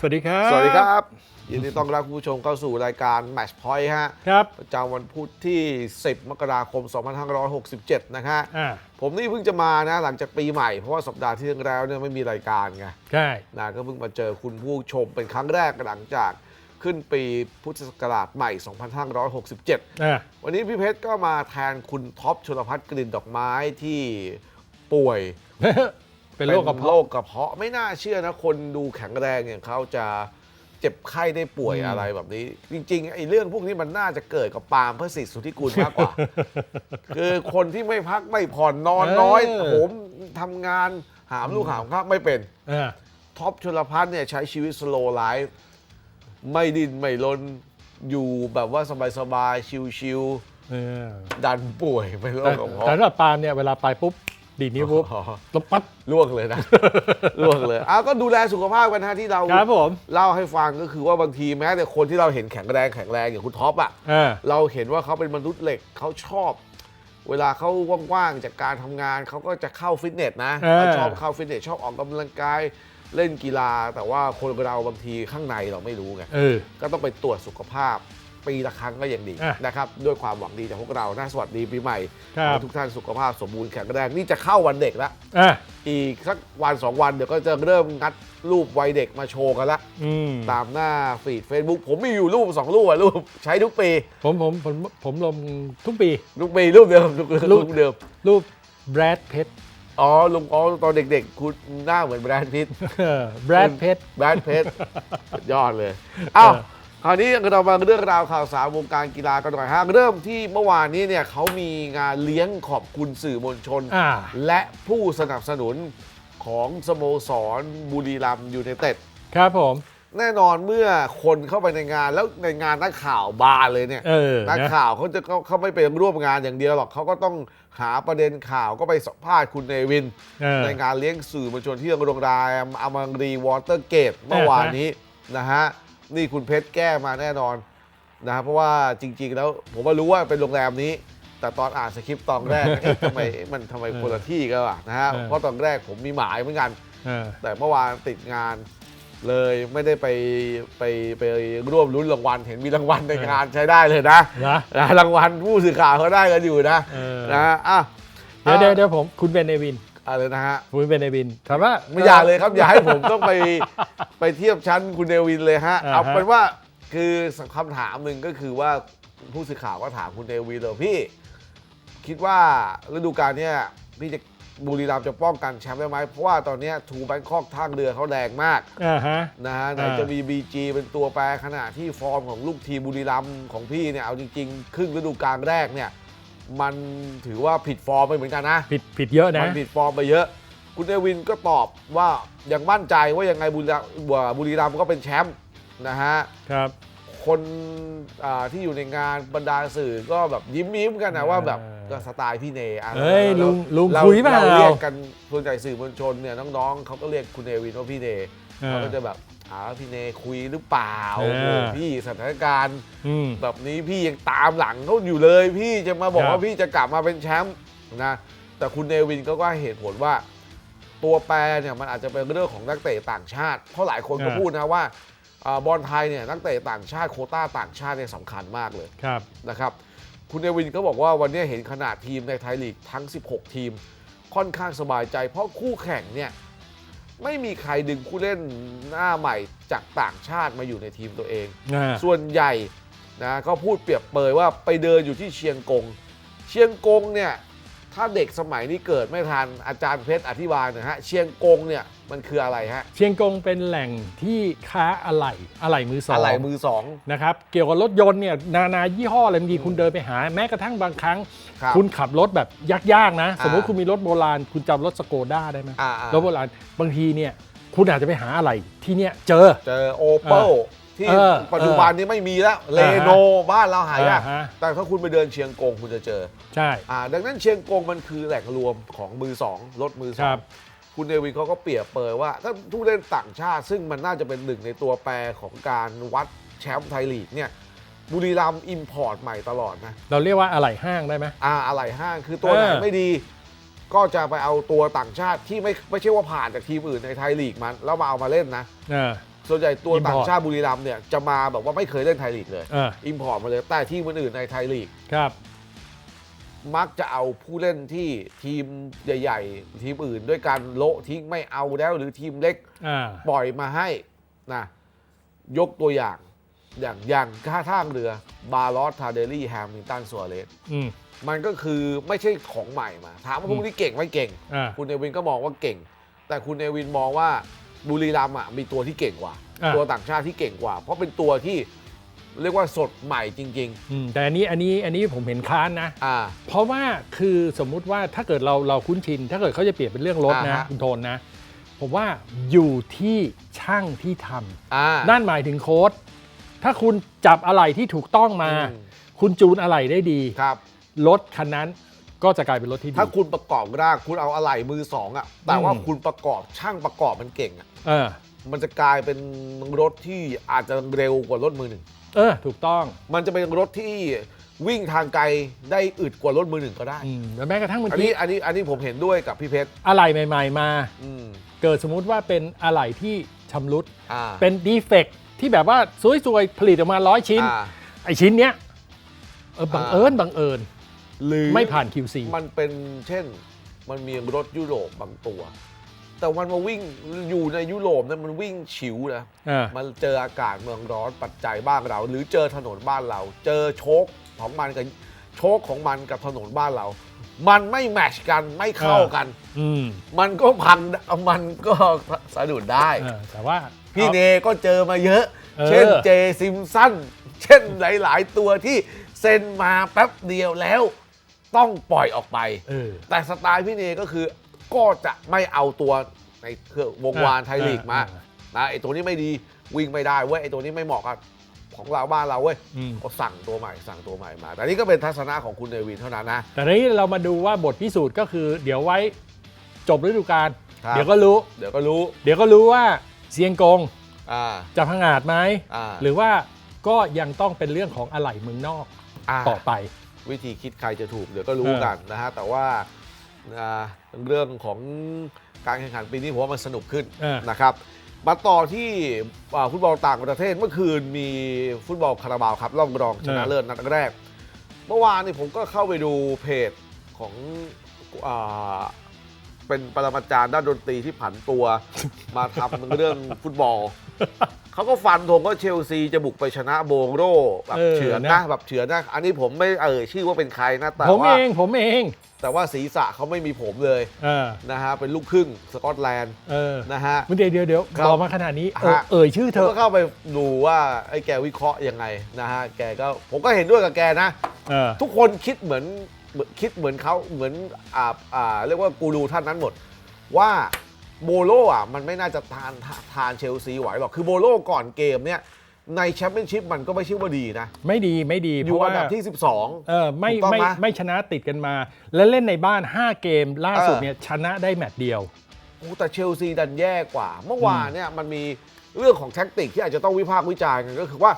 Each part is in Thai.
สวัสดีครับ สวัสดีครับ ยินดีต้อนรับคุณผู้ชมเข้าสู่รายการ Match Point ฮะครับ ประจำวันพุธที่ 10 มกราคม 2567 นะฮะอ่าผมนี่เพิ่งจะมานะหลังจากปีใหม่ เพราะว่าสัปดาห์ที่แล้วเนี่ยไม่มีรายการไงใช่นะก็เพิ่งมาเจอคุณผู้ชมเป็นครั้งแรกหลังจากขึ้นปีพุทธศักราชใหม่ 2567 อ่าวันนี้พี่เพชรก็มาแทนคุณท็อปชลพัฒน์กลิ่นดอกไม้ที่ป่วย เป็นโรคกระโรเพาะคกระเพาะไม่น่าเชื่อนะ คนดูแข็งแรงอย่างเขาจะเจ็บไข้ได้ป่วยอืมอะไรแบบนี้ จริงๆไอ้เรื่องพวกนี้มันน่าจะเกิดกับปาล์มพระสิทธิ์สุทธิกุลมากกว่า คือคนที่ไม่พักไม่ผ่อนนอนน้อยโหมทำงานหามลูกหามข้าวไม่เป็นอ่าท็อปชลพัฒน์เนี่ยใช้ชีวิตสโลไลฟ์ไม่ดิ้นไม่รนอยู่แบบว่าสบายๆ ชิวเออๆ ดันป่วยเป็นโรแต่คกระเพาะแต่สำหรับปาล์มเนี่ยเวลาไปปุ๊บ ดีดนิ้วปุ๊บอ๋อแล้วปั๊บล่วงเลยนะล่วงเลยอ้าวก็ดูแลสุขภาพกันนะที่เราครับผม เล่าให้ฟังก็คือว่าบางทีแม้แต่คนที่เราเห็นแข็งแรงแข็งแรงอย่างคุณท็อปอะอ่าเราเห็นว่าเขาเป็นมนุษย์เหล็กเขาชอบ เวลาเขาว่างๆจากการทำงานเขาก็จะเข้าฟิตเนสนะเขาชอบเข้าฟิตเนสชอบออกกำลังกายเล่นกีฬา แต่ว่าคนเราบางทีข้างในเราไม่รู้ไง เออ ก็ต้องไปตรวจสุขภาพ ปีละครั้งก็ยังดีอะนะครับด้วยความหวังดีจากพวกเรานะสวัสดีปีใหม่ครัขบอให้ทุกท่านสุขภาพสมบูรณ์แข็งแรงนี่จะเข้าวันเด็กแล้วอ่าอีกสักวันสองวันเดี๋ยวก็จะเริ่มงัดรูปวัยเด็กมาโชว์กันละ อืมตามหน้าฟีด Facebook ผมมีอยู่รูปสองรูปอะรูป ใช้ทุกปีผมผมผมผมลงทุกปี ทุกปีรูปเดิมรูปรูรูป ปเดิม รูปแบรดเพชรอ๋อลุงอ๋อตอนเด็กๆ คุณหน้าเหมือนแบรนด์พิตแบรดเพชร แบรนด์เพชรสุดยอดเลย อ้าว เออค ราวนี้เรามาเรื่องราวข่าวสารวงการกีฬากันหน่อยฮะเริ่มที่เมื่อวานนี้เนี่ยเขามีงานเลี้ยงขอบคุณสื่อมวลชน อ่า และผู้สนับสนุนของสโมสรบุรีรัมย์ยูไนเต็ด ครับผม แน่นอนเมื่อคนเข้าไปในงานแล้วในงานนักข่าวบานเลยเนี่ยเออนักนะ ข่าวเขาจะเขาเขาไม่ไปร่วมงานอย่างเดียวหรอกเขาก็ต้องหาประเด็นข่าวก็ไปสัมภาษณ์คุณเนวิน เออ ในงานเลี้ยงสื่อมวลชนที่โรงแรมอมังรีวอเตอร์เกตเมื่อวานนี้นะฮะ นี่คุณเพชรแก้มาแน่นอนนะฮะเพราะว่าจริง ๆ แล้วผมว่ารู้ว่าเป็นโรงแรมนี้ แต่ตอนอ่านสคริปต์ตอนแรกเอ๊ะทำไมมันทำไมคนละที่กันวะนะฮะเออเพราะตอนแรกผมมีหมายเหมือนกัน เออ แต่เมื่อวานติดงานเลยไม่ได้ไปไปไปร่วมลุ้นรางวัลเห็นมีรางวัลในงานใช้ได้เลยนะนะ นะรางวัลผู้สื่อข่าวเขาได้กันอยู่นะเออ นะอะเดี๋ยวเดี๋ยวเดี๋ยวผมคุณเป็นเนวิน อะไรนะฮะคุณเป็นเนวินถามว่าไม่อยากเลยครับอย่าให้ผมต้องไปไปเทียบชั้นคุณเดวินเลยฮะอ่าฮะเอาเป็นว่าคือคำถามหนึ่งก็คือว่าผู้สื่อข่าวก็ถามคุณเดวินเลยพี่ คิดว่าฤดูกาลเนี้ยพี่จะบุรีรัมย์จะป้องกันแชมป์ได้ไหมเพราะว่าตอนเนี้ยทูแบงคอกทางเรือเขาแรงมากอ่าฮะนะฮะไหนอ่าจะมี BG เป็นตัวแปรขณะที่ฟอร์มของลูกทีมบุรีรัมย์ของพี่เนี่ยเอาจริง ๆ ครึ่งฤดูกาลแรกเนี่ย มันถือว่าผิดฟอร์มไปเหมือนกันนะผิดผิดเยอะนะ มันผิดฟอร์มไปเยอะ คุณเอวินก็ตอบว่ายังมั่นใจว่ายังไงบุรีรัมย์บุรีรัมย์ก็เป็นแชมป์นะฮะครับ คนอ่าที่อยู่ในงานบรรดาสื่อก็แบบยิ้มยิ้มๆกันนะว่าแบบเออก็สไตล์พี่เนอะเฮ้ยลุงลุงเราคุยเปล่า เราเรียกกันส่วนใหญ่สื่อมวลชนเนี่ยน้องๆเขาก็เรียกคุณเอวินว่าพี่เนเออเขาก็จะแบบ ถามว่าพี่เนคุยหรือเปล่าเออโอ้โหพี่สถานการณ์ อืม แบบนี้พี่ยังตามหลังเขาอยู่เลย พี่จะมาบอกครับว่าพี่จะกลับมาเป็นแชมป์นะแต่คุณเนวินก็ให้เหตุผลว่า ตัวแปรเนี่ยมันอาจจะเป็นเรื่องของนักเตะต่างชาติเพราะหลายคนก็พูดนะว่าอ่าบอลไทยเนี่ยนักเตะต่างชาติโควต้าต่างชาติเนี่ยสำคัญมากเลยครับ นะครับ คุณเนวินก็บอกว่าวันนี้เห็นขนาดทีมในไทยลีกทั้ง 16 ทีม ค่อนข้างสบายใจ เพราะคู่แข่งเนี่ย ไม่มีใครดึงผู้เล่นหน้าใหม่จากต่างชาติมาอยู่ในทีมตัวเองอ่าส่วนใหญ่นะก็พูดเปรียบเปยว่าไปเดินอยู่ที่เชียงกง เชียงกงเนี่ย ถ้าเด็กสมัยนี้เกิดไม่ทันอาจารย์เพชรอธิบายหน่อยฮะเชียงกงเนี่ยมันคืออะไรฮะเชียงกงเป็นแหล่งที่ค้าอะไหล่อะไหล่มือสองอะไรมือสอง นะครับเกี่ยวกับรถยนต์เนี่ยนานายี่ห้ออะไรบางทีคุณเดินไปหา แม้กระทั่งบางครั้งครับคุณขับรถแบบยากๆนะอ่าสมมติคุณมีรถโบราณ คุณจำรถสโกด้าได้ไหมอ่ารถโบราณบางทีเนี่ยคุณอาจจะไปหาอะไรที่เนี่ยเจอ เจอโอเปอ ที่เออปัจจุบันนี้ไม่มีแล้วเลโนบ้านเราหายากอ่าฮะ แต่ถ้าคุณไปเดินเชียงกงคุณจะเจอใช่ อ่าดังนั้นเชียงกงมันคือแหล่งรวมของมือสองรถมือสคอรังบ คุณเนวินเขาก็เปรียบเปยว่า ถ้าผู้เล่นต่างชาติ ซึ่งมันน่าจะเป็นหนึ่งในตัวแปรของการวัดแชมป์ไทยลีกเนี่ยบุรีรัมย์อิมพอร์ตใหม่ตลอดนะ เราเรียกว่าอะไหล่ห้างได้ไหม อ่าอะไรห้างคือตัวไหนเออไม่ดี ก็จะไปเอาตัวต่างชาติที่ไม่ไม่ใช่ว่าผ่านจากทีมอื่นในไทยลีกมัน แล้วมาเอามาเล่นนะอ่า ส่วนใหญ่ตัว Import ต่างชาติบุรีรัมย์เนี่ยจะมาแบบว่าไม่เคยเล่นไทยลีกเลยเอออิมพอร์ตมาเลยแต่ที่อื่นๆในไทยลีก ครับ มักจะเอาผู้เล่นที่ทีมใหญ่ ๆ ทีมอื่นด้วยการโละทิ้งไม่เอาแล้ว หรือทีมเล็กอ่า ปล่อยมาให้นะยกตัวอย่างอย่างอย่างค่าท่างเรือบาลอสทาเดลี่แฮมิลตันสัวเรสอืม มันก็คือไม่ใช่ของใหม่มา ถามว่าพวกนี้เก่งไหม่เก่ง อ่า คุณเนวินก็มองว่าเก่ง แต่คุณเนวินมองว่า บุรีรัมย์อะมีตัวที่เก่งกว่า อ่าตัวต่างชาติที่เก่งกว่า เพราะเป็นตัวที่เรียกว่าสดใหม่จริง อืมแต่อันนี้อันนี้อันนี้ผมเห็นค้านนะ ๆ อ่า เพราะว่าคือสมมุติว่าถ้าเกิดเราเราคุ้นชิน ถ้าเกิดเขาจะเปลี่ยนเป็นเรื่องรถนะอ่าฮะ คุณโทนนะ ผมว่าอยู่ที่ช่างที่ทำอ่า นั่นหมายถึงโค้ดถ้าคุณจับอะไรที่ถูกต้องมา อืม คุณจูนอะไรได้ดี ครับ รถคันนั้น ก็จะกลายเป็นรถที่ดี ถ้าคุณประกอบร่างคุณเอาอะไหล่มือสองอะแต่ว่าอืม คุณประกอบช่างประกอบมันเก่งอะเออ มันจะกลายเป็นรถที่อาจจะเร็วกว่ารถมือหนึ่งเออ ถูกต้องมันจะเป็นรถที่วิ่งทางไกลได้อึดกว่ารถมือหนึ่งก็ได้ อืมแล้วแม้กระทั่งเมื่ออันกี้นี้อันนี้อันนี้ผมเห็นด้วยกับพี่เพชรอะไรใหม่ ๆ มา อืมเกิดสมมุติว่าเป็นอะไรที่ชำรุด อ่าเป็นดีเฟกที่แบบว่าสวยๆผลิตออกมาร้อยชิ้น อ่า ไอชิ้นเนี้ยเออบังเอิญบังเอิญ หรือไม่ผ่าน QC มันเป็นเช่นมันมีรถยุโรปบางตัว แต่มันมาวิ่งอยู่ในยุโรปเนี่ยมันวิ่งฉิวนะอ่ามันเจออากาศเมืองร้อนปัจจัยบ้านเรา หรือเจอถนนบ้านเรา เจอโชคของมันกับโชคของมันกับถนนบ้านเรา มันไม่แมทชกันไม่เข้ากัน อืมมันก็พังมันก็สะดุดได้ เออแต่ว่าพี่เนก็เจอมาเยอะ เออ เช่นเจซิมสัน เช่นหลาย ๆ ตัวที่เซ็นมาแป๊บเดียวแล้ว ต้องปล่อยออกไป เออ แต่สไตล์พี่เนก็คือก็จะไม่เอาตัวในเครื่องวงวานไทยลีกมาอ่านะไอตัวนี้ไม่ดีวิ่งไม่ได้เว้ยไอตัวนี้ไม่เหมาะกับของเราบ้านเราเว้ยอืม ก็สั่งตัวใหม่สั่งตัวใหม่มาแต่นี่ก็เป็นทัศนะของคุณเนวินเท่านั้นนะ แต่ทีนี้เรามาดูว่าบทพิสูจน์ก็คือ เดี๋ยวไว้จบฤดูกาลครับ เดี๋ยวก็รู้ เดี๋ยวก็รู้เดี๋ยวก็รู้ว่าเซียงกงอ่า จะพังอาจไหมอ่า หรือว่าก็ยังต้องเป็นเรื่องของอะไหล่เมืองนอกอ่าต่อไป วิธีคิดใครจะถูกเดี๋ยวก็รู้เออกันนะฮะแต่ว่าอ่าเรื่องของการแข่งขันปีนี้ผมว่ามันสนุกขึ้นเออนะครับมาต่อที่อ่าฟุตบอลต่างประเทศเมื่อคืนมีฟุตบอลคาราบาวครับรอบรองชนะเลิศนัดแรก เมื่อวานนี่ผมก็เข้าไปดูเพจของอาเป็นปรมาจารย์ด้านดนตรีที่ผันตัวมาทำเรื่องฟุตบอล เขาก็ฟันธงว่าเชลซีจะบุกไปชนะโบโรแบบเออเฉือนนะนะ แบบเฉือนนะ อันนี้ผมไม่เอ่ยชื่อว่าเป็นใครนะแต่ผมว่าเองผมเองแต่ว่าศีรษะเขาไม่มีผมเลยเออนะฮะเป็นลูกครึ่งสกอตแลนด์เออนะฮะ เดี๋ยวเดี๋ยวเดี๋ยวครับบอกมาขนาดนี้เออฮะ เอ่ยชื่อผเธมอก็เข้าไปดูว่าไอ้แกวิเคราะห์ยังไงนะฮะแกก็ผมก็เห็นด้วยกับแกนะ เออ ทุกคนคิดเหมือนเหมือนคิดเหมือนเขาเหมือนอ่าอ่าเรียกว่ากูรูท่านนั้นหมด ว่า โบโลอะมันไม่น่าจะทานทาทานเชลซีไหวหรอก คือโบโลก่อนเกมเนี่ยในแชมเปี้ยนชิพมันก็ไม่ใช่ว่าดีนะ ไม่ดีไม่ดีอเพยู่ราะอัว่านดับที่ 12 เออไม่ถูกต้องไม่ไหมไม่ชนะติดกันมา แล้วเล่นในบ้าน 5 เกมล่าสุดเออเนี่ยชนะได้แมตช์เดียวโอ้แต่เชลซีดันแย่กว่า เมื่อวานเนี่ยมันมีเรื่องของแท็กติกที่อาจจะต้องวิพากษ์วิจารณ์กันก็คือว่า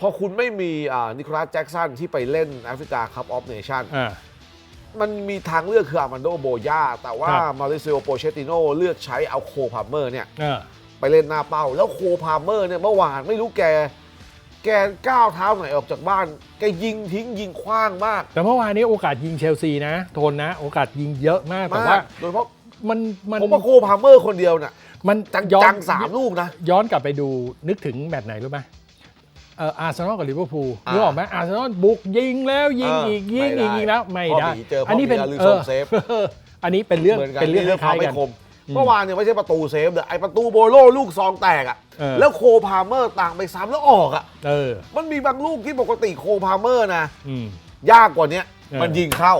พอคุณไม่มีอ่านิโคลัสแจ็กสันที่ไปเล่นแอฟริกาคัพออฟเนชั่นอ่า มันมีทางเลือกคืออามันโดโบยาแต่ว่าครับ มาริซิโอโปเชติโนเลือกใช้เอาโคพาเมอร์เนี่ย เออ ไปเล่นหน้าเป้า แล้วโคพาเมอร์เนี่ยเมื่อวานไม่รู้แก แกก้าวเท้าไหนออกจากบ้าน แกยิงทิ้งยิงคว้างมากแต่เมื่อวานนี้โอกาสยิงเชลซีนะ โทนนะ โอกาสยิงเยอะมากแต่มาว่ากโดยเฉพาะมันมันผมว่าโคพาเมอร์คนเดียวน่ะมันจังย้อนจังสามลูกนะ ย้อนกลับไปดูนึกถึงแมตช์ไหนรู้ไหม เอออาร์เซนอลกับลิเวอร์พูลอ่านึกออกไหมอาร์เซนอลบุกยิงแล้วยิงเอออีอีกยิงไม่อีกได้ยิงแล้วไม่พ่อได้หมีเจอพ่ออันี้เป็นหมีแล้วลืมเอส่องเซฟอันนี้เป็นเรื่องเหมือนกันเป็นเรื่องนี่เรื่องคล้ายความๆกัไม่นคมเมื่อวานเนี่ยไม่ใช่ประตูเซฟเลยไอประตูโบโลลูกซองแตกอะเออแล้วโคพาเมอร์ต่างไปซ้ำแล้วออกอะเออมันมีบางลูกที่ปกติโคพาเมอร์นะอืมยากกว่าเนี้ยเออมันยิงเข้า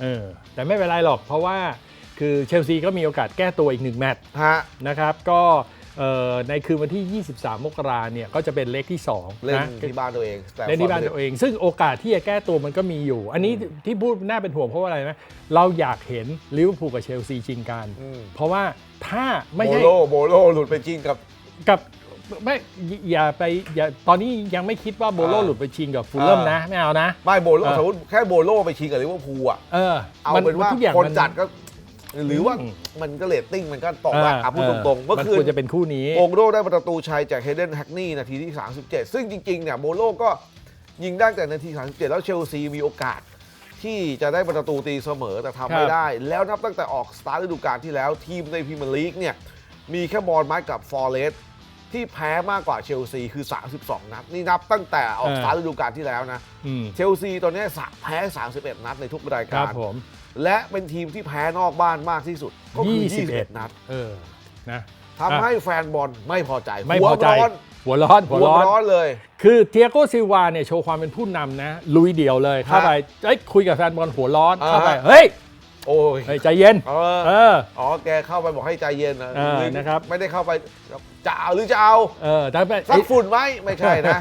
เออแต่ไม่เป็นไรหรอกเพราะว่าคือเชลซีก็มีโอกาสแก้ตัวอีกหนึ่งแมตช์ฮะนะครับก็ เอ่อในคืนวันที่ 23 มกราเนี่ยก็จะเป็นเลขที่2เล่นนะที่บ้านตัวเองแต่เล่นที่บ้านตัวเองซึ่งโอกาสที่จะแก้ตัวมันก็มีอยู่ อันนี้ที่พูดน่าเป็นห่วงเพราะว่าอะไรไหมเราอยากเห็นลิเวอร์พูลกับเชลซีชิงกันอืมเพราะว่าถ้าไม่โบใช่โลโบโลหลุดไปจริงกับ กับไม่อย่าไปอย่าตอนนี้ยังไม่คิดว่าโบโลอ่าหลุดไปชิงกับฟูลเลมอ่าน นะไม่เอานะ ไม่โบโลเออ สมมติแค่โบโลไปชิงกับลิเวอร์พูลอะ เออเอามันเป็นว่าทุกอย่างคนมันจัดก็ หรือว่าอืมมันก็เรตติ้งมันก็ตกละอะพูดตรงๆเมื่อมันคืควรนจะเป็นคู่นี้โองโดได้ประตูชัยจากเฮเดนแฮกนี่นาทีที่ 37 ซึ่งจริงๆเนี่ยโมโลก็ยิงได้แต่นาที 37 แล้วเชลซีมีโอกาส ที่จะได้ประตูตีเสมอแต่ทำไม่ครับได้ แล้วนับตั้งแต่ออกสตาร์ทฤดูกาลที่แล้วทีมในพรีเมียร์ลีกเนี่ยมีแค่บอลไม้กับฟอร์เรส ที่แพ้มากกว่าเชลซีคือ 32 นัด นี่นับตั้งแต่ออกสตาร์ทฤดูกาลที่แล้วนะอืม เชลซีตอนนี้สะแพ้ 31 นัดในทุกรายครักาบร ผม และเป็นทีมที่แพ้นอกบ้านมากที่สุดก็คือ 21 21 นัดเออนะทำให้แฟนบอลไม่พอใจไม่พอใจหัวร้อนหัวร้อนหัหัววร้อน ร้อนเลย คือเทียโกซิลวาเนี่ยโชว์ความเป็นผู้นำนะ ลุยเดี่ยวเลยเข้าไปเอ้ยคุยกับแฟนบอลหัวร้อนอ่า เข้าไปฮะเฮ้ย โอ้ยเฮ้ยใจเย็น เออเออ อ๋อแกเข้าไปบอกให้ใจเย็นนะเออหอนะครับ ไม่ได้เข้าไปจะเอาหรือจะเอาเออแต่ไปซักฝุ่นไหมไม่ใช่นะ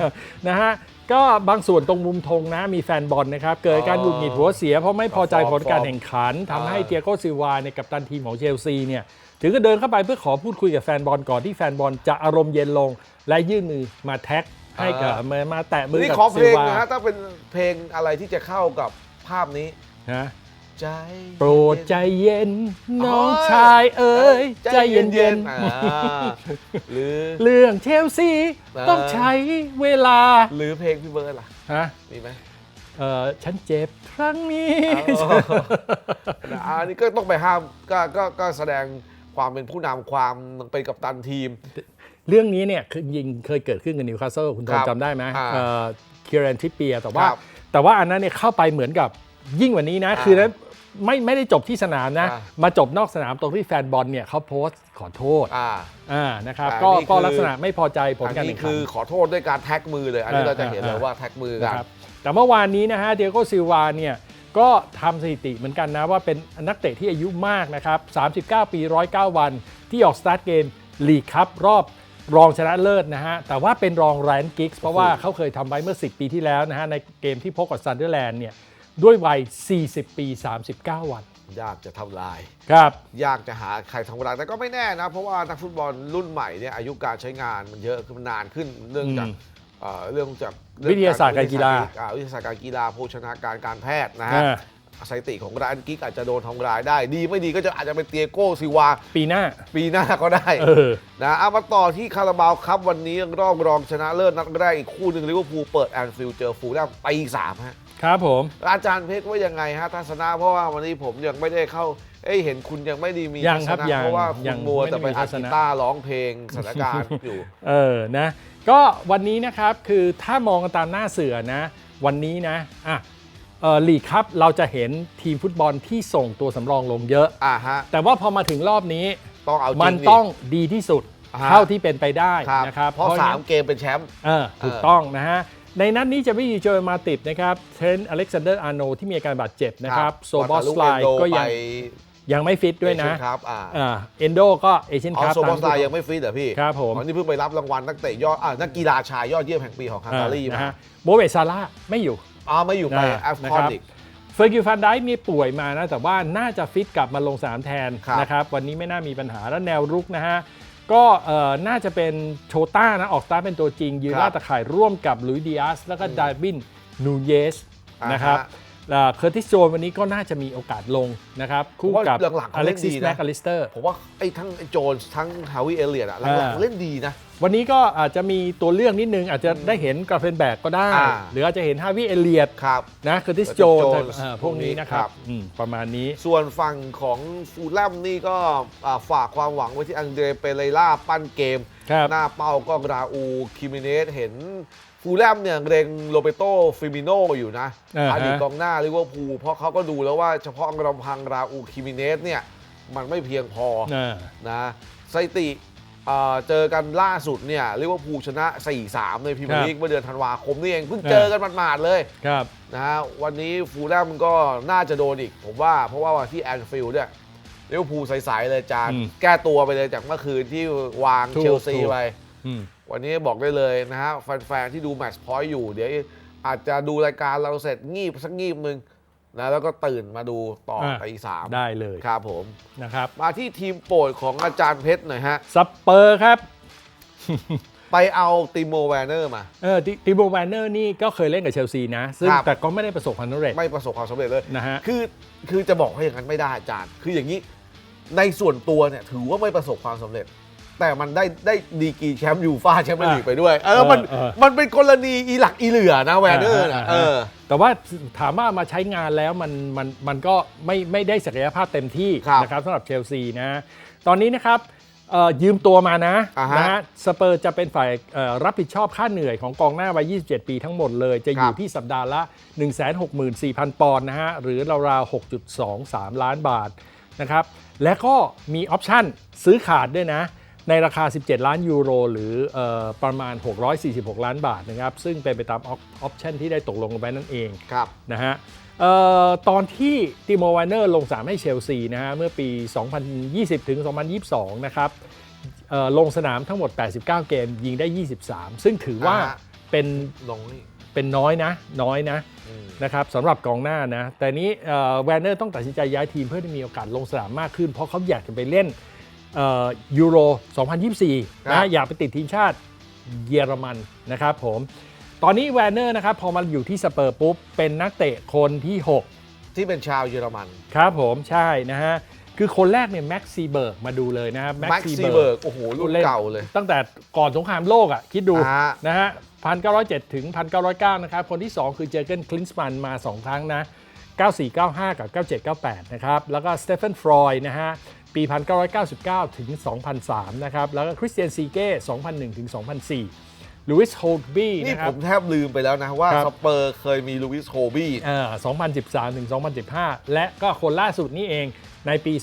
นะฮะก็บางส่วนตรงมุมธงนะมีแฟนบอลนะครับ เกิดการหงุดหงิดหัวเสีย เพราะไม่พอใจฟอร์มผลการฟอร์มแข่งขันทำให้อ่าเตียโกซิลวาเนี่ยกับตันทีมของเชลซีเนี่ยถึงก็เดินเข้าไปเพื่อขอพูดคุยกับแฟนบอลก่อนที่แฟนบอลจะอารมณ์เย็นลง และยื่นมือมาแท็กให้กับมามาแตะมือนี่กับขอเพซิลลงวานะฮะถ้าเป็นเพลงอะไรที่จะเข้ากับภาพนี้นะ ใจ โปรดใจเย็น น้องชายเอ๋ยใจเย็นเย็นๆอ่าหรือๆเรื่องเชลซีอ่าต้องใช้เวลาหรือเพลงพี่เบิร์ดล่ะ ฮะมีไหมเออฉันเจ็บครั้งนี้นะอันนี้ก็ต้องไปห้ามก็ก็ก็แสดงความเป็นผู้นำความเป็นกัปตันทีม เรื่องนี้เนี่ยคือยิงเคยเกิดขึ้นกับนิวคาสเซิลคุณทครัอมบจำได้ไหมอ่าเอ่อคิรันทริปเปียแต่ว่า ครับแต่ว่าอันนั้นเนี่ยเข้าไปเหมือนกับยิ่งกว่านี้นะอ่าคือนั้น ไม่ไม่ได้จบที่สนามนะ อ่า มาจบนอกสนามตรงที่แฟนบอลเนี่ยเขาโพสต์ขอโทษอ่า อ่านะครับอ่าก็นี่คือ ก็ลักษณะไม่พอใจผลอันการนี้แข่งขัคืน อขอโทษด้วยการแท็กมือเลย อันนี้อ่าเราจะเห็นเลยอ่า ว่าแท็กมือกันะนครับแต่เมื่อวานนี้นะฮะเดียโกซิลวาเนี่ยก็ทำสถิติเหมือนกันนะ ว่าเป็นนักเตะที่อายุมากนะครับ 39 ปี 109 วัน ที่ออกสตาร์ทเกมลีกครับรอบรองชนะเลิศนะฮะ แต่ว่าเป็นรองแรนกิกส์เพราะว่าเขาเคยทำไว้เมื่อ 10 ปีที่แล้วนะฮะ ในเกมที่พบกับซันเดอร์แลนด์เนี่ย ด้วยวัย 40 ปี 39 วัน ยากจะทำลาย ครับ ยากจะหาใครทำลายแต่ก็ไม่แน่นะ เพราะว่านักฟุตบอลรุ่นใหม่เนี่ยอายุการใช้งานมันเยอะขึ้นมันนานขึ้นเรื่องจากอืมเอ่อเรื่องจากวิทยาศาสตร์การกีฬา อ่วิทยาศาสตร์การกีฬาโภชนาการการแพทย์นะฮะ อ่า สถิติของร้านกิ๊กอาจจะโดนทำลายได้ ดีไม่ดีก็จะอาจจะเป็นเตียโก้ซิวา ปีหน้า ปีหน้าก็ได้เออ นะเอามาต่อที่คาราบาวครับวันนี้รอบรองชนะเลิศนัดแรกอีกคู่หนึ่งลิเวอร์พูลเปิดแอนฟิลด์เจอฟูลแลมไปสามฮะ ครับผม อาจารย์เพชรว่ายังไงฮะทัศนะเพราะว่าวันนี้ผมยังไม่ได้เข้า เอ้ยเห็นคุณยังไม่ได้มียังทัศครับนะยังเพราะว่าคุยัณงมัวไม่ได้แต่ไปมีทัอัดศนะกีตาร์ร้องเพลงสถานการณ์อยู่ เออ นะ ก็วันนี้นะครับ คือถ้ามองกันตามหน้าเสือนะ วันนี้นะ อะเออ ลีกครับเราจะเห็นทีมฟุตบอลที่ส่งตัวสำรองลงเยอะ อ่าฮะ แต่ว่าพอมาถึงรอบนี้ต้องเอาจริงมันดิต้องดีที่สุดอ่าฮะ เท่าที่เป็นไปได้ครับนะครับเพราะฉสานั้มนเกมเป็นแชมป์ เออถูกเออต้องนะฮะ ในนัดนี้จะไม่มีโจเอมาติดนะครับเทรนต์อเล็กซานเดอร์อาร์โนที่มีอาการบาดเจ็บนะครับโซบอสไลโดก็ยังไปยังไม่ฟิตด้วยนะครับอ่าอ่าเอนโดก็เอเชียนอ๋คัอพโซบอสไลยังไม่ฟิตเหรอพี่ครับผม อ๋อนี่เพิ่งไปรับรางวัลนักเตะยอดอ่านักกีฬาชายยอดเยี่ยมแห่งปีของฮังการีนะมาฮะโมเวตซาร่าห์ไม่อยู่ อ๋อไม่อยู่ไปอ่าแอฟนะคอนครับอีกเฟอร์กิวฟันได้มีป่วยมานะ แต่ว่าน่าจะฟิตกลับมาลงสนามแทนครับนะครับ วันนี้ไม่น่ามีปัญหาแล้วแนวรุกนะฮะ ก็เอ่อน่าจะเป็นโชต้านะ ออกสตาร์ทเป็นตัวจริง ยืนครับล่าตะข่ายร่วมกับลุยดิอาสแล้วก็ดาร์วินนูเยสอ่าฮะนะครับ เคอร์ติสโจนวันนี้ก็น่าจะมีโอกาสลงนะครับ คู่ผมว่ากับหลังๆอเขาเล่เล็กนซิดีสนะแมคอลิสเตอร์ผมว่าไอ้ทั้งไอ้โจนส์ทั้งฮาวิเอเลียดอะหลังอ่าๆเล่นดีนะ วันนี้ก็อาจจะมีตัวเลือกนิดนึง อาจจะได้เห็นกราเฟนแบกก็ได้อ่าหรืออาจจะเห็นฮาวิเอเลียตครับนะเคอร์ติส Curtis โจน Jones พวกนี้นะครัครับบอืมประมาณนี้ส่วนฝั่งของฟูลแลมนี่ก็อ่าฝากความหวังไว้ที่อังเดรเปเรล่าปั้นเกมครับหน้าเป้าก็ราอูคิมิเนสเห็น ฟูลแลมเนี่ยเกรงโรเบโตฟิมิโนอยู่นะอ่าฮะ อดีตกองหน้าลิเวอร์พูลเพราะเขาก็ดูแล้วว่าเฉพาะลำพังราอูคิมิเนสเนี่ยมันไม่เพียงพออ่านะสถิติเอ่อเจอกันล่าสุดเนี่ยลิเวอร์พูลชนะ 4-3 ในพรีเมียร์ลีกเมื่อเดือนธันวาคมนี่เอง เพิ่งเจอกันหมาดๆเลยครับ นะฮะวันนี้ฟูลแลมก็น่าจะโดนอีก ผมว่าเพราะว่าวันที่แอนฟิลด์เนี่ยลิเวอร์พูลใสๆเลยจานอืมแก้ตัวไปเลยจากเมื่อคืนที่วางถูกเชลซีถูก ไป อืม วันนี้บอกได้เลยนะฮะแฟนๆที่ดูแมตช์พอยต์อยู่ เดี๋ยวอาจจะดูรายการเราเสร็จงีบสักงีบมึงนะแล้วก็ตื่นมาดูต่ออะไปสามได้เลยครับผมนะครับมาที่ทีมโปรดของอาจารย์เพชรหน่อยฮะสเปอร์ครับ ไปเอาติโมแวนเนอร์มาเออติติโบแวนเนอร์นี่ก็เคยเล่นกับเชลซีนะ ซึ่งครับแต่ก็ไม่ได้ประสบความสำเร็จไม่ประสบความสำเร็จเลยนะฮะคือคือจะบอกว่าอย่างนั้นไม่ได้อาจารย์ คืออย่างนี้ในส่วนตัวเนี่ยถือว่าไม่ประสบความสำเร็จ แต่มันได้ได้ดีกรีแชมป์ยูฟ่าแชมเปี้ยนลีกไปด้วย เออมันเออมันเป็นกรณีอีหลักอีเหลือนะแวนเนอร์นะเออ แต่ว่าถามว่ามาใช้งานแล้วมันมันมันก็ไม่ไม่ได้ศักยภาพเต็มที่ครับนะครับสำหรับเชลซีนะ ตอนนี้นะครับเอ่อยืมตัวมานะอ่าฮะนะฮะสเปอร์จะเป็นฝ่ายเอ่อรับผิดชอบค่าเหนื่อยของกองหน้าวัย 27 ปีทั้งหมดเลย จะอยู่ครับ ที่สัปดาห์ละ 164,000 ปอนด์นะฮะ หรือราวๆ6.23 ล้านบาทนะครับ และก็มีออปชั่นซื้อขาดด้วยนะ ในราคา 17 ล้านยูโร หรือเออประมาณ 646 ล้านบาทนะครับ ซึ่งเป็นไปตามออปชั่นที่ได้ตกลงกันไว้นั่นเองครับนะฮะเอ่อตอนที่ติโมวานเนอร์ลงสนามให้เชลซีนะฮะเมื่อปี 2020 ถึง 2022 นะครับเอ่อลงสนามทั้งหมด 89 เกมยิงได้ 23 ซึ่งถือว่าอ่าฮะเป็นน้อยเป็นน้อยนะน้อยนะอืมนะครับสำหรับกองหน้านะ แต่นี้แวนเนอร์ต้องตัดสินใจย้ายทีมเพื่อที่มีโอกาสลงสนามมากขึ้น เพราะเขาอยากจะไปเล่น ยูโร 2024ครันะบอยากไปติดทีมชาติเยอรมันนะครับผมตอนนี้แวนเนอร์นะครับพอมาอยู่ที่สเปอร์ปุ๊บ เป็นนักเตะคนที่ที่เป็นชาวเยอรมัน6ครับผมใช่นะฮะ คือคนแรกเนี่ยแม็กซีเบิร์กมาดูเลยนะครับแม็กซีเบิร์กโอ้โหรุ่นเก่าเลย ตั้งแต่ก่อนสงครามโลกอะ คิดดูอ่านะฮะ1907ถึง1909นะครับ คนที่ 2 คือเจอร์เกนคลินส์มันมา 2 ครั้งนะ 9495 กับ 9798 นะครับ แล้วก็สเตฟ a นฟรอยนะฮะ ปี 1999 ถึง 2003 นะครับ แล้วก็คริสเตียนซีเก้ 2001 ถึง 2004 ลูอิสโฮลบี้นี่นะครัผบมแทบลืมไปแล้วนะว่าครับ สเปอร์เคยมีลูอิสโฮบี้เอ่อ2013 ถึง 2015 และก็คนล่าสุดนี่เองในปี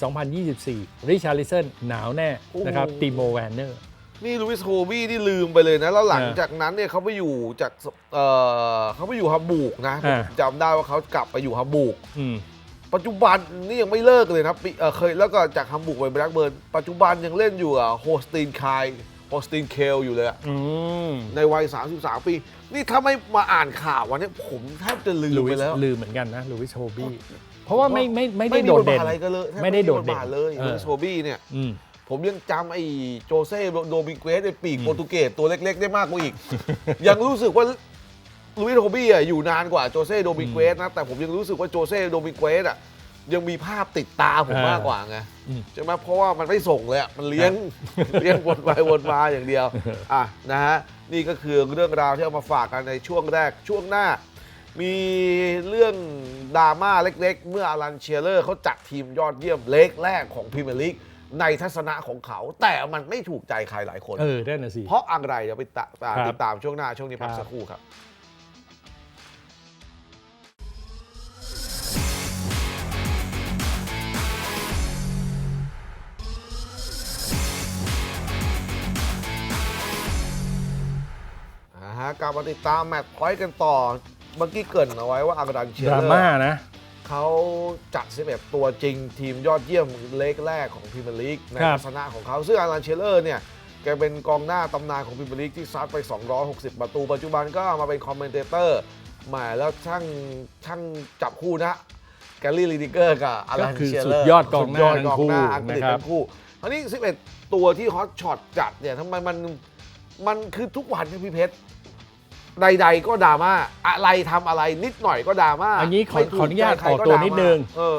2024 ริชาริสันหนาวแน่นะครับโอ้โหติโมแวนเนอร์ นี่ลูอิสโฮบี้ที่ลืมไปเลยนะ แล้วหลังเออจากนั้นเนี่ยเขาไปอยู่จากเอ่อเขาไปอยู่ฮัมบูร์กนะอ่า จำได้ว่าเขากลับไปอยู่ฮัมบูร์ก อืม ปัจจุบันนี่ยังไม่เลิกเลยนะปีเอ่อเคยแล้วก็จากฮัมบูร์กไปแบล็กเบิร์นปัจจุบันยังเล่นอยู่อะโฮสตีนคายโฮสตีนเคลอยู่เลยอะอืมในวัย 33 ปี นี่ถ้าไม่มาอ่านข่าววันนี้ผมแทบจะลืมลูไปอิสแล้ว ลืมเหมือนกันนะลูอิสโฮบี้เพราะว่าไม่ไม่ไม่ได้มีโดดบทเด่บาทนอะไรก็เลยแทบไม่ได้โดดเด่นบทบาทเลยเออลูอิสโฮบี้เนี่ย อืม ผมยังจำไอ้โจเซ่โดมิงเกสในปีกโปรตุเกสตัวเล็กๆ ได้มากกว่าอีก ยังรู้สึกว่า ลุยส์โฮบี้อะอยู่นานกว่าโจเซ่โดมิงเกสนะ แต่ผมยังรู้สึกว่าโจเซ่โดมิงเกสอะยังมีภาพติดตาผมอ่ามมากกว่าไงอืมใช่ไหมเพราะว่ามันไม่ส่งเลยอะมันเลี้ยงเลี้ยงวนไปวนมาอย่างเดียวอะนะฮะนี่ก็คือเรื่องราวที่เอามาฝากกันในช่วงแรกช่วงหน้า มีเรื่องดราม่าเล็กๆ เมื่ออารันเชียเลอร์เขาจัดทีมยอดเยี่ยมเล็กแรกของพรีเมียร์ลีกในทัศนะของเขา แต่มันไม่ถูกใจใครหลายคน เออได้น่ะสิ เพราะอะไรเดี๋ยวไปตะตามครับ ติดตามช่วงหน้าช่วงนี้พักครับสักครู่ครับ ฮะกลับมาติดตามแมตช์พอยต์กันต่อ เมื่อกี้เกรินเอาไว้ว่าอังรันเชียดเลราอม่าร์นะ เขาจัด 11 ตัวจริงทีมยอดเยี่ยมเล็กแรกของพรีเมียร์ลีกในครับทัศนะของเขาซึ่งอังรันเชียเลอร์เนี่ย แกเป็นกองหน้าตำนานของพรีเมียร์ลีกที่ซัดไป 260 ประตู ปัจจุบันก็มาเป็นคอมเมนเตเตอร์แหมแล้วช่างช่างจับคู่นะ แกลลี่ลีดิเกอร์กับอารันก็คือเชียสุเลอดร์ยอดกองหน้าสุดยดทั้งคู่กอหน้าอังกฤษนะครับ ทั้งคู่อันนี้ 11 ตัวที่ฮอตช็อตจัดเนี่ยทำไมมันมันคือทุกวันที่พี่เพชร ใดๆก็ดราม่าอะไรทำอะไรนิดหน่อยก็ดราม่าอันนี้ขอไม่ถูขออนุญาตใจใครออกก็ตัวดราม่านิดนึง เออ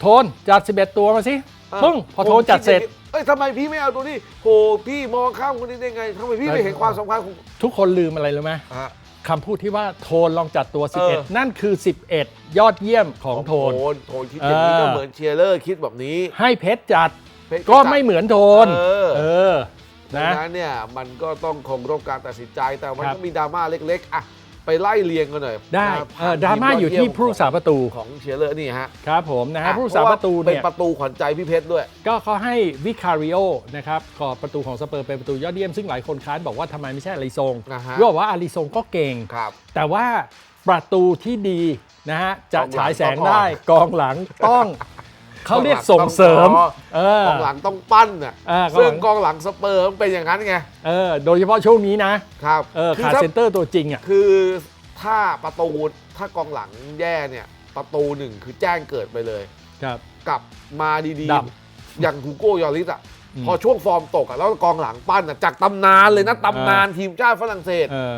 โทนจัด 11 ตัวมาสิเออปึ้งพอโทนจัดเสร็จผมคิอย่างนี้เอ้ยทำไมพี่ไม่เอาตัวนี้โหพี่มองข้ามคนนี้ได้ไงทำไมพี่เออไม่เห็นความสำคัญของทุกคนลืมอะไรรู้ไหมอะ คำพูดที่ว่าโทนลองจัดตัว เออ 11 นั่นคือ 11 ยอดเยี่ยมของโทนนโทนคิดอย่างนี้เออ ก็เหมือนเชียร์เลอร์คิดแบบนี้ ให้เพชรจัดเพชรก็จัดไม่เหมือนโทนเออ เออ ดังนะ นั้นเนี่ยมันก็ต้องคงรบการตัดสินใจแต่มันครับก็มีดราม่าเล็กๆอะไปไล่เรียงกันหน่อยได้นะเออดราม่าอยู่ที่ผู้รักษาประตูของเชียร์เลอร์นี่ฮะครับผมนะฮะอ่ผู้รักษาประตูพาว่าเป็เนี่นยประตูขวัญใจพี่เพชรด้วย ก็เขาให้วิคาริโอนะครับก็ประตูของสเปอร์เป็นประตูยอดเยี่ยมซึ่งหลายคนค้านบอกว่าทำไมไม่ใช่อาริซงนะฮะ ก็บอกว่าอาริซงก็เก่ง ครับ แต่ว่าประตูที่ดีนะฮะจะกองหลังฉายแสงต้องได้กองหลังต้อง เขาเรียกส่งเสริมกองหลังเออกองหลังต้องปั้นน่ะอ่ากองหลัง ซึ่งกองหลังสเปอร์มันเป็นอย่างนั้นไงเออโดยเฉพาะช่วงนี้นะครับเออคือขาดถ้าเซนเตอร์ตัวจริงอะคือถ้าประตูถ้ากองหลังแย่เนี่ยประตูหนึ่งคือแจ้งเกิดไปเลย ครับ กลับมาดีดๆอย่างฮูโก้ยอริสอะอืมพอช่วงฟอร์มตกอะแล้วกองหลังปั้นอะจากตำนานเลยนะตำนานทีมชาติฝรั่งเศส เออ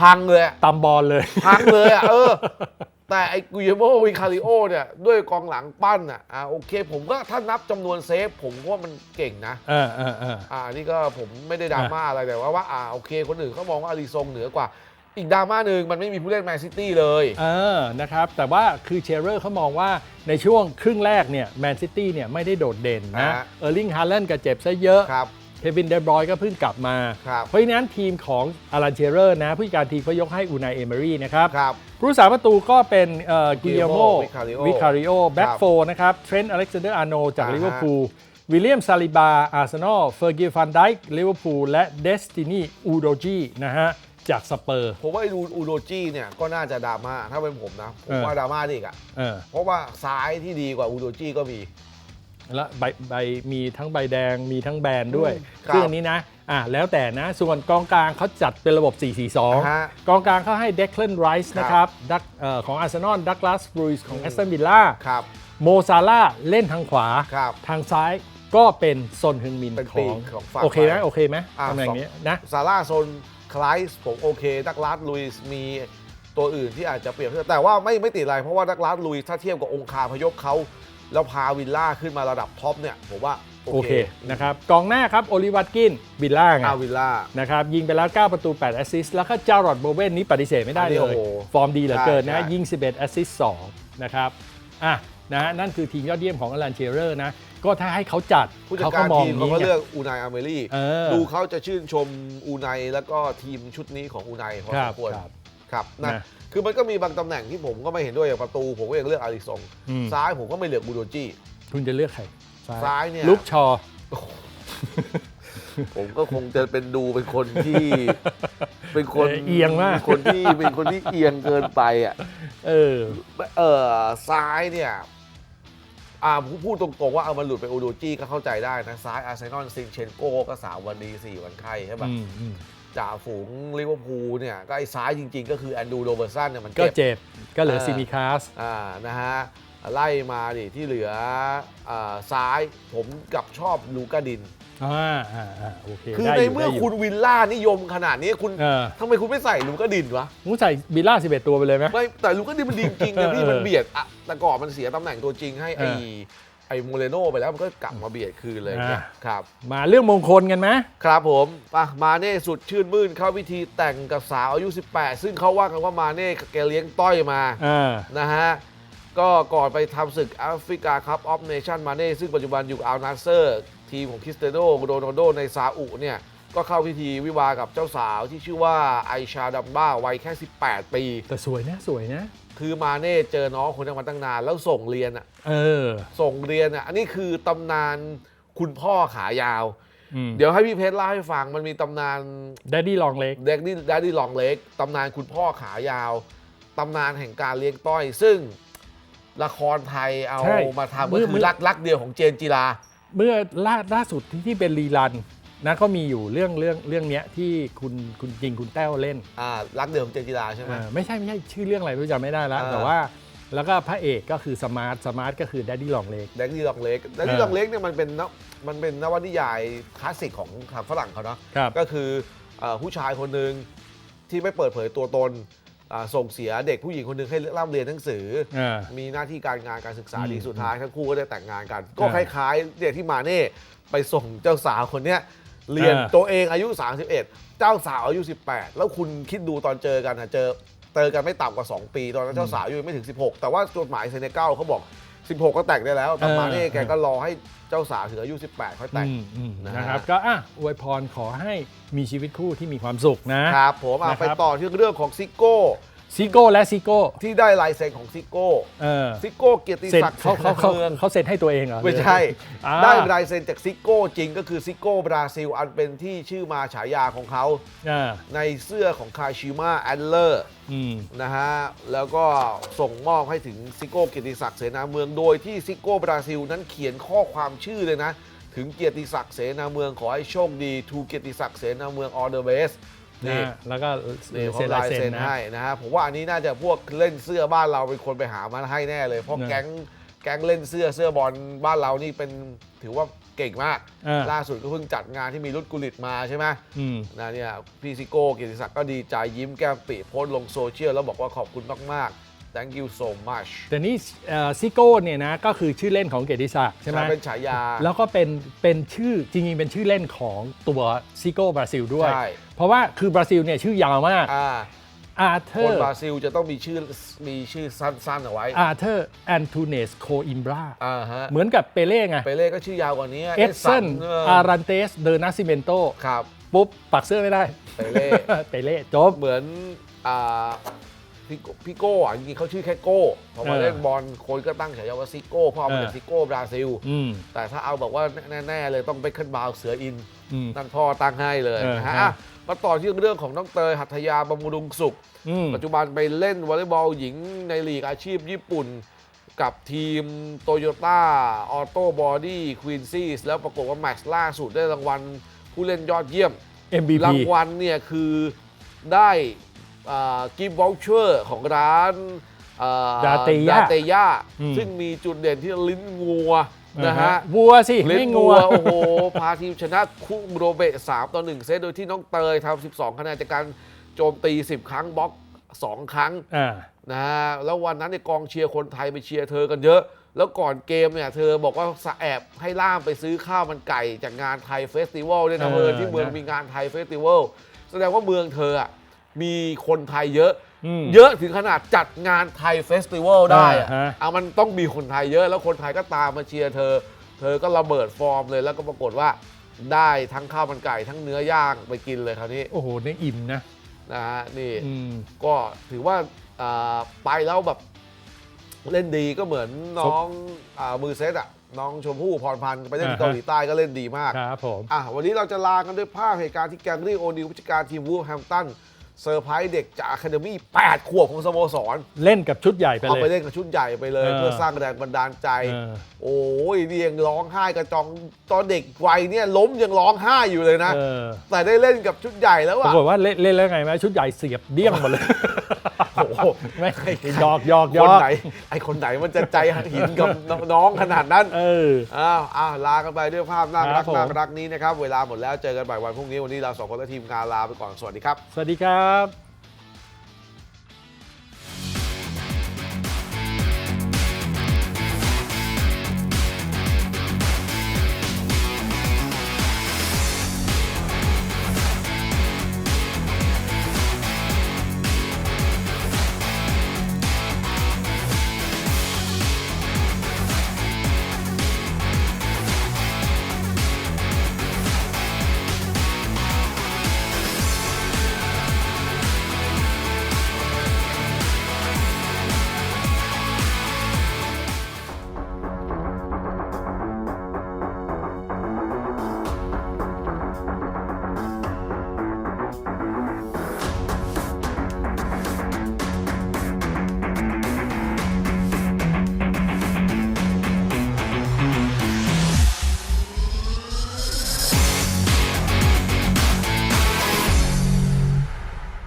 พังเลยอะตำบอลเลย พังเลยอะเออ แต่ไอ้กุยโมวิคาริโอเนี่ย ด้วยกองหลังปั้นอะอ่าโอเค ผมก็ถ้านับจำนวนเซฟ ผมก็ว่ามันเก่งนะ เออเออเออ อ่านี่ก็ผมไม่ได้ดราม่าอะไรแต่ว่าว่าอ่าโอเค คนอื่นเขามองว่าอาริซงเหนือกว่า อีกดราม่าหนึ่งมันไม่มีผู้เล่นแมนซิตี้เลย เออ นะครับ แต่ว่าคือเชเรอร์เขามองว่าในช่วงครึ่งแรกเนี่ยแมนซิตี้เนี่ยไม่ได้โดดเด่นนะอ่าเออร์ลิงฮาแลนด์ก็เจ็บซะเยอะ ครับ เควินเดบรอยก็เพิ่งกลับมา ครับเพราะฉะนั้นทีมของอารันเชเรอร์นะผู้จัดการทีมเขายกให้อูนายเอเมอรี่นะครับครับผู้รักษาประตูก็เป็นกิเลโม Guillermo Vicario วิคาริโอแบ็กครับโฟนะครับเทรนต์อเล็กซานเดอร์อาร์โนจากอ่าฮะลิเวอร์พูลวิลเลียมซาลิบา อาร์เซนอล เฟอร์กิลฟันไดค์ลิเวอร์พูลและเดสตินีอูโดจีนะฮะ จากสเปอร์ ผมว่าไอ้อูโดจีเนี่ยก็น่าจะดราม่าถ้าเป็นผมนะ ผมเออว่าดราม่าดิอีกอะเออ เพราะว่าซ้ายที่ดีกว่าอูโดจีก็มี และใบใบมีทั้งใบแดงมีทั้งแบนด้วยครับซึ่งอันนี้นะอะแล้วแต่นะ ส่วนกองกลางเขาจัดเป็นระบบ4-4-2ฮะกองกลางเขาให้เดคเลนไรส์ครับ นะครับดักเอ่อของอาร์เซนอลดักลาสบรูซของแอสตันวิลล่า ครับ โมซาร่าห์เล่นทางขวา ครับทางซ้ายก็เป็นซนฮึงมินเป็นขปีอกงของฝั่งโอเคไหมซ้ายโอเคไหมอะตำแหน่งสองนี้นะ ซาร่าโซนคลายส์ผมโอเค ดักลาสลุยส์มีตัวอื่นที่อาจจะเปรียบเทียบแต่ว่าไม่ไม่ติดอะไรเพราะว่าดักลาสลุยส์ถ้าเทียบกับองคาพยพเขา แล้วพาวิลล่าขึ้นมาระดับท็อปเนี่ยผมว่าโอเคนะครับกองหน้าครับโอลิวัตกินวิลล่าไงอาวิลล่า นะครับยิงไปแล้ว 9 ประตู 8 แอสซิสต์แล้วก็จารอดโบเวนนี้ปฏิเสธไม่ได้อันนี้เลโอ้ย โหฟอร์มดีเหลือเกินใช่นะใช่ ยิง 11 แอสซิสต์2นะครับอะนะฮะนั่นคือทีมยอดเยี่ยมของอลันเชเรอร์นะก็ถ้าให้เขาจัดผู้จัดเขากาก็รมองทีมอย่างเขานี้ก็ไง เลือกอูนายอาเมรี่เออ ดูเขาจะชื่นชมอูนายแล้วก็ทีมชุดนี้ของอูนายพอคสรัมบควรครับ ครับนะนะ คือมันก็มีบางตำแหน่งที่ผมก็ไม่เห็นด้วยอย่างประตู ผมก็ยังเลือกอาริซงอืม ซ้ายผมก็ไม่เลือกบูโดจีคุณจะเลือกใครซ้ายเนี่ยลุกชอ ผมก็คงจะเป็นดูเป็นคนที่ เป็นคนเออเอียงมากคนที่เป็นคนที่เอียงเกินไปอะ เออ เออซ้ายเนี่ยอ่าผมพูดตรงๆว่าเอามันหลุดไปอูโดจีก็เข้าใจได้นะ ซ้ายอาร์เซนอลซินเชนโกก็สามวันดีสี่วันไข้ใช่ปะอืมอืม จ่าฝูงลิเวอร์พูลเนี่ยก็ไอ้ซ้ายจริงๆ ก็คือแอนดูโรเบอร์สันเนี่ยมันก็เจ็บเจ็บก็เหลือเออซิมิคาสอ่านะฮะไล่มาดิที่เหลืออาซ้ายผมกับชอบลูกาดินอ่าอ่าอ่าโอเคคือได้ในยู่เมื่อได้ยู่คุณวิลล่านิยมขนาดนี้คุณเออทำไมคุณไม่ใส่ลูกาดินวะมึงใส่บิลล่า11 ตัวไปเลยไหมไม่แต่ลูกาดินมันดีจริงเอนะอพี่เออมันเบียดอะแต่ก่อนมันเสียตำแหน่งตัวจริงให้ไอ้เออ ไอ้โมเรโน่ไปแล้วมันก็กลับมาเบียดคืนเลยอ่าเนี่ยครับ มาเรื่องมงคลกันไหม ครับผมอะมาเน่สุดชื่นมื่นเข้าพิธีแต่งกับสาวอายุ 18 ซึ่งเขาว่ากันว่ามาเน่แกเลี้ยงต้อยมาอ่านะฮะ ก็ก่อนไปทำศึกแอฟริกาคัพออฟเนชั่นมาเน่ ซึ่งปัจจุบันอยู่อัลนาเซอร์ ทีมของคริสเตยโนโรนัลโดในซาอุเนี่ย ก็เข้าพิธีวิวาห์กับเจ้าสาวที่ชื่อว่าไอชาดัมบ้าวัยแค่ 18 ปี แต่สวยนะสวยนะ คือมาเน่เจอน้องคนนั้นมาตั้งนาน แล้วส่งเรียนอะเออ ส่งเรียนอะอันนี้คือตำนานคุณพ่อขายาว อืมเดี๋ยวให้พี่เพชรเล่าให้ฟังมันมีตำนานดดดี้ลองเล็ก เด็กนี่ดดดี้ลองเล็กตำนานคุณพ่อขายาวตำนานแห่งการเลี้ยงต้อย ซึ่งละครไทยเอาใช่มาทำเมื่ก็อคือรักรักเดียวของเจนจิรา เมื่อล่าล่าสุดที่ที่เป็นรีรัน นะก็มีอยู่เรื่องเรื่องเรื่องเนี้ยที่คุณคุณจริงคุณแต้วเล่นอ่ารักเดียวของเจนจิราใช่ไหมอ่าไม่ใช่ไม่ใช่ชื่อเรื่องอะไรไม่รู้จำไม่ได้แล้ว อ่า แต่ว่าแล้วก็พระเอกก็คือสมาร์ทสมาร์ทก็คือดดดี้ลองเล็กแดกดี้ลองเล็กแดกดี้เออลองเล็กเนี่ยมันเป็นนวมันเป็นนวนิยายคลาสสิกของทางฝรั่งเขาเนาะ ครับก็คือเอ่อผู้ชายคนหนึ่งที่ไม่เปิดเผยตัวตนอ่าส่งเสียเด็กผู้หญิงคนหนึ่งให้ร่ำเรียนหนังสืออ่ามีหน้าที่การงานการศึกษาอืมดีสุดท้ายทั้งคู่ก็ได้แต่งงานกัน ก็คอ่าล้ายๆเนี่ยที่มาเน่ไปส่งเจ้าสาวคนเนี้ย เรียนอ่าตัวเองอายุ 31 เจ้าสาวอายุ 18 แล้วคุณคิดดูตอนเจอกันนะเจอเจอกันไม่ต่ำกว่า 2 ปีตอนนั้นเจ้าสาวอายุยังไม่ถึง 16 แต่ว่าจดหมายเซเนกัลเขาบอก 16 ก็แต่งได้แล้วแต่มาเน่แกก็รอให้เจ้าสาวถึงอายุ 18 ค่อยแต่ง อืมอืมนะฮะ นะครับ ก็อะอวยพรขอให้มีชีวิตคู่ที่มีความสุขนะ ครับผมอะนะครับไปต่อที่เรื่องของซิโก้ ซิโก้และซิโก้ที่ได้ลายเซ็นของซิโก้เออซิโก้เกียรติเซ็นศักดิ์เขาเขาเขาเมืองเขาเซ็นให้ตัวเองเหรอไม่ใช่ อ่า ได้ลายเซ็นจากซิโก้จริงก็คือซิโก้บราซิลอันเป็นที่ชื่อมาฉายาของเขาอ่าในเสื้อของคาชิมาแอนเลอร์ อืม นะฮะ แล้วก็ส่งมอบให้ถึงซิโก้เกียรติศักดิ์เสนาเมือง โดยที่ซิโก้บราซิลนั้นเขียนข้อความชื่อเลยนะ ถึงเกียรติศักดิ์เสนาเมืองขอให้โชคดีทูเกียรติศักดิ์เสนาเมือง all the best นี่ นะแล้วก็นี่เซ็เขานลาลายยเซ็เซ็นนนะ ให้นะฮะผมว่าอันนี้น่าจะพวกเล่นเสื้อบ้านเราเป็นคนไปหามาให้แน่เลย เพราะนะแก๊งแก๊งเล่นเสื้อเสื้อบอลบ้านเรานี่เป็นถือว่าเก่งมาก อ่า ล่าสุดก็เพิ่งจัดงานที่มีรุดกุลิตมาใช่ไหมอืม นะเนี่ยพี่ซิโก้เกียรติศักดิ์ก็ดีใจยิ้มแก้มปีโพสต์ลงโซเชียลแล้วบอกว่าขอบคุณมากๆ thank you so much แต่นี่ซิโก้เนี่ยนะก็คือชื่อเล่นของเกียรติศักดิ์ใช่ไหม เป็นฉายา แล้วก็เป็นเป็นชื่อจริงๆเป็นชื่อเล่นของตัวซิโก้บราซิลด้วย ใช่ เพราะว่าคือบราซิลเนี่ยชื่อยาวมากอ่าอาร์เธคอนร์บราซิลจะต้องมีชื่อมีชื่อสั้นๆเอาไว้อาร์เธอร์แอนทูเนสโคอิมบราอ่าฮะเหมือนกับเปเล่ไงเปเล่ก็ชื่อยาวกว่านี้เอดเซนเออาอรันเตสเดอร์นาซิเมนโตครับ ปุ๊บปักเสื้อไม่ได้ เปเล่ เปเล่จบ เหมือนอ่า พี่โก้พี่โก้อะจริงๆเขาชื่อแค่โก้พอมาเออเล่นบอลคนก็ตั้งฉายาว่าซิโก้เพราะเอามาจากเออซิโก้บราซิล อืม แต่ถ้าเอาแบบว่าแน่ๆเลยต้องเบคเคนบาวเสืออินอืมนั่นพ่อตั้งให้เลยเออนะฮะฮะอะมาต่อที่เรื่องของน้องเตยหัตถยาบำรุงสุข อืม ปัจจุบันไปเล่นวอลเลย์บอลหญิงในลีกอาชีพญี่ปุ่น กับทีมโตโยต้าออโต้บอดี้ควีนซีสแล้วปรากฏว่าแมตช์ล่าสุดได้รางวัลผู้เล่นยอดเยี่ยม MVP รางวัลเนี่ยคือได้ กิฟต์วอลเชอร์ของร้านอ่าดาเตย่าดาเตย่าอืมซึ่งมีจุดเด่นที่ลิ้นงัวนะฮะวัวสิเล่ไม่นงังัววโอ้โห พาทีมชนะคุงโรเบะ3ต่อ1เซตโดยที่น้องเตยทำ12 คะแนนจากการโจมตี 10 ครั้งบล็อก 2 ครั้งอ่านะฮะแล้ววันนั้นในยกองเชียร์คนไทยไปเชียร์เธอกันเยอะ แล้วก่อนเกมเนี่ยเธอบอกว่าสะแอบให้ล่ามไปซื้อข้าวมันไก่จากงานไทยเฟสติวัลด้วยนะเออเมือที่เมืองนะมีงานไทยเฟสติวัลแสดงว่าเมืองเธออะ มีคนไทยเยอะ อืม เยอะถึงขนาดจัดงานไทยเฟสติวัลได้อะอ่าฮะ เอามันต้องมีคนไทยเยอะแล้วคนไทยก็ตามมาเชียร์เธอ เธอก็ระเบิดฟอร์มเลยแล้วก็ปรากฏว่าได้ทั้งข้าวมันไก่ทั้งเนื้อย่างไปกินเลยคราวนี้โอ้โหเนี่ยอิ่มนะนะฮะนี่ อืม ก็ถือว่าอ่าไปแล้วแบบเล่นดีก็เหมือนน้องอามือเซตอะน้องชมพู่พรพันธ์ไปเล่นที่อ่าฮะ เกาหลีใต้ก็เล่นดีมากครับผม อะวันนี้เราจะลากันด้วยภาพเหตุการณ์ที่แกงรี่โอนิวผู้จัดการทีมวูฟแฮมป์ตัน เซอร์ไพรส์เด็กจากอะคาเดมี่8ขวบของสโมสร เล่นกับชุดใหญ่ไปเอาเลไปย เล่นกับชุดใหญ่ไปเลย เออเพื่อสร้างแรงบันดาลใจ เออ โอ้ยนี่ยังร้องไห้กระจองตอนเด็กวัยเนี่ยล้มยังร้องไห้อยู่เลยนะ เออแต่ได้เล่นกับชุดใหญ่แล้วปอะ รากฏว่าเล่นเล่นแล้วไงไหมชุดใหญ่เสียบเดี้ยงหมดเลย โอ้โหไม่หยอกหยอกหยคอนกไหน ไอคนไหนมันจะใจหินกับน้องขนาดนั้น เออ อ้าวอ้าวลากันไปด้วยภาพน่าครัรับกผม น่ารักนี้นะครับ เวลาหมดแล้วเจอกันบ่ายวันพรุ่งนี้ วันนี้เราสองคนและทีมงานลาไปก่อน สวัสดีครับ สวัสดีครับ